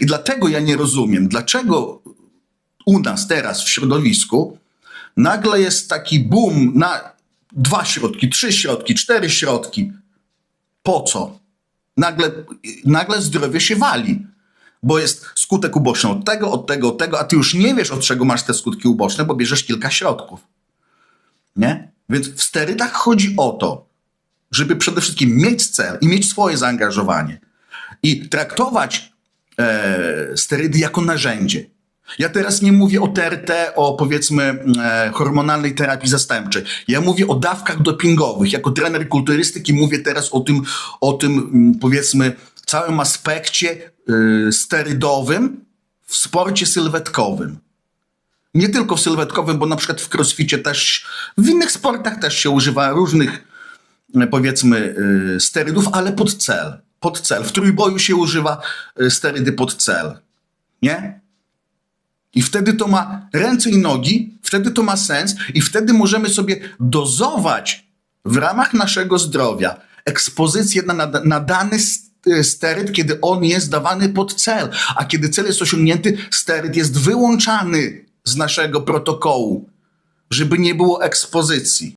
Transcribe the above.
I dlatego ja nie rozumiem, dlaczego u nas teraz w środowisku nagle jest taki boom na dwa środki, trzy środki, cztery środki. Po co? Nagle, nagle zdrowie się wali, bo jest skutek uboczny od tego, od tego, od tego, a ty już nie wiesz, od czego masz te skutki uboczne, bo bierzesz kilka środków. Nie? Więc w sterydach chodzi o to, żeby przede wszystkim mieć cel i mieć swoje zaangażowanie i traktować e, sterydy jako narzędzie. Ja teraz nie mówię o TRT, o powiedzmy e, hormonalnej terapii zastępczej. Ja mówię o dawkach dopingowych. Jako trener kulturystyki mówię teraz o tym, o tym mm, powiedzmy całym aspekcie e, sterydowym w sporcie sylwetkowym. Nie tylko w sylwetkowym, bo na przykład w crossficie też, w innych sportach też się używa różnych e, powiedzmy e, sterydów, ale pod cel. Pod cel. W trójboju się używa e, sterydy pod cel. Nie? I wtedy to ma ręce i nogi, wtedy to ma sens i wtedy możemy sobie dozować w ramach naszego zdrowia ekspozycję na, na, na dany s- steryd, kiedy on jest dawany pod cel, a kiedy cel jest osiągnięty, steryd jest wyłączany z naszego protokołu, żeby nie było ekspozycji.